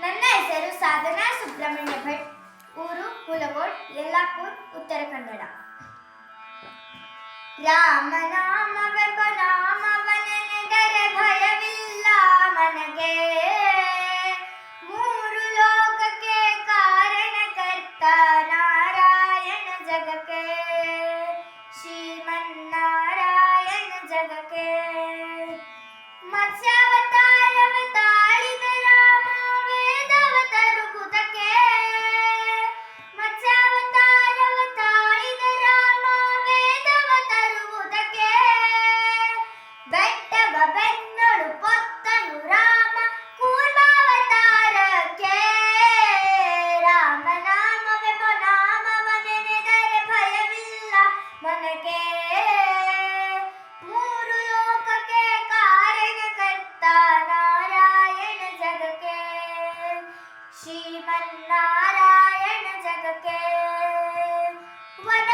ನನ್ನ ಹೆಸರು ಸಾಧನಾ ಸುಬ್ರಹ್ಮಣ್ಯ ಭಟ್, ಊರು ಹುಲಗೋಡ್, ಯಲ್ಲಾಪುರ್, ಉತ್ತರ ಕನ್ನಡ. ರಾಮನಾಮವೆಂಬ ನಾಮವನೆ ಭಯವಿಲ್ಲ ಮನಗೆ. ಮೂರು ಲೋಕಕ್ಕೆ ಕಾರಣಕರ್ತ ನಾರಾಯಣ ಜಗಕ್ಕೆ. ಶ್ರೀಮನ್ನಾರಾಯಣ ಜಗಕ್ಕೆ. नारायण जग के वन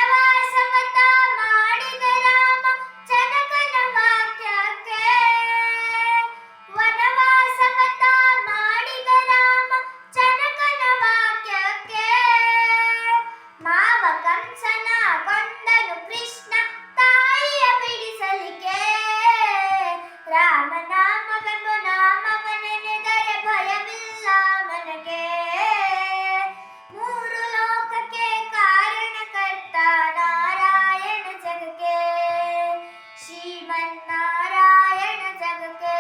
Thank.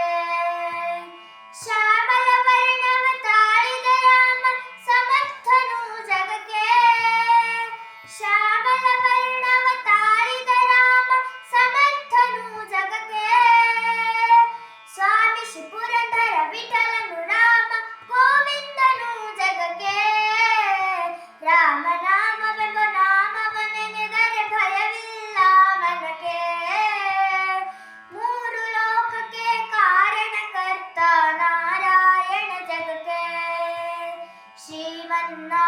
no.